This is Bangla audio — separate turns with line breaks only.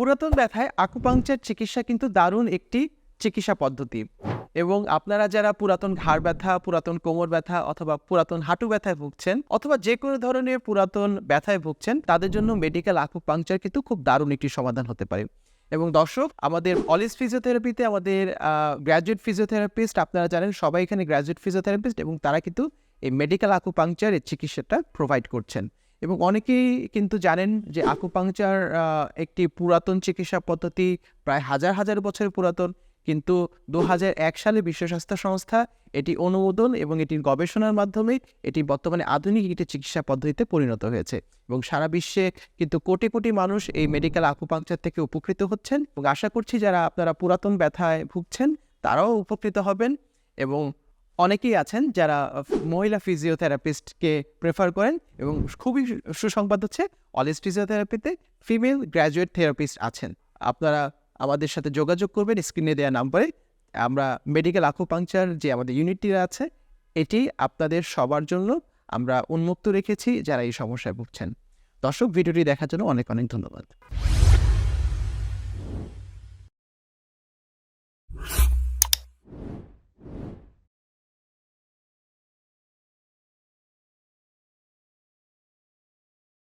পুরাতন ব্যথায় আকুপাংচার চিকিৎসা কিন্তু দারুণ একটি চিকিৎসা পদ্ধতি। এবং আপনারা যারা পুরাতন ঘাড় ব্যথা, পুরাতন কোমর ব্যথা অথবা পুরাতন হাঁটু ব্যথায় ভুগছেন অথবা যে কোনো ধরনের পুরাতন ব্যথায় ভুগছেন, তাদের জন্য মেডিকেল আকুপাংচার কিন্তু খুব দারুণ একটি সমাধান হতে পারে। এবং দর্শক, আমাদের অলিস ফিজিওথেরাপিতে আমাদের গ্র্যাজুয়েট ফিজিওথেরাপিস্ট আপনারা জানেন, সবাই এখানে গ্র্যাজুয়েট ফিজিওথেরাপিস্ট এবং তারা কিন্তু এই মেডিকেল আকুপাংচার এর চিকিৎসাটা প্রোভাইড করছেন। এবং অনেকেই কিন্তু জানেন যে আকুপাংচার একটি পুরাতন চিকিৎসা পদ্ধতি প্রায় হাজার হাজার বছর পুরাতন। কিন্তু দু সালে বিশ্ব স্বাস্থ্য সংস্থা এটি অনুমোদন এবং এটির গবেষণার মাধ্যমে এটি বর্তমানে আধুনিক একটি চিকিৎসা পদ্ধতিতে পরিণত হয়েছে। এবং সারা বিশ্বে কিন্তু কোটি কোটি মানুষ এই মেডিকেল আকুপাংচার থেকে উপকৃত হচ্ছেন। এবং আশা করছি যারা আপনারা পুরাতন ব্যথায় ভুগছেন, তারাও উপকৃত হবেন। এবং অনেকেই আছেন যারা মহিলা ফিজিওথেরাপিস্টকে প্রেফার করেন এবং খুবই সুসংবাদ হচ্ছে অলিস ফিজিওথেরাপিতে ফিমেল গ্র্যাজুয়েট থেরাপিস্ট আছেন। আপনারা আমাদের সাথে যোগাযোগ করবেন স্ক্রিনে দেওয়া নাম্বারে আমরা মেডিকেল আকুপাংচার যে আমাদের ইউনিটটি আছে, এটি আপনাদের সবার জন্য আমরা উন্মুক্ত রেখেছি যারা এই সমস্যায় ভুগছেন। দর্শক ভিডিওটি দেখার জন্য অনেক অনেক ধন্যবাদ।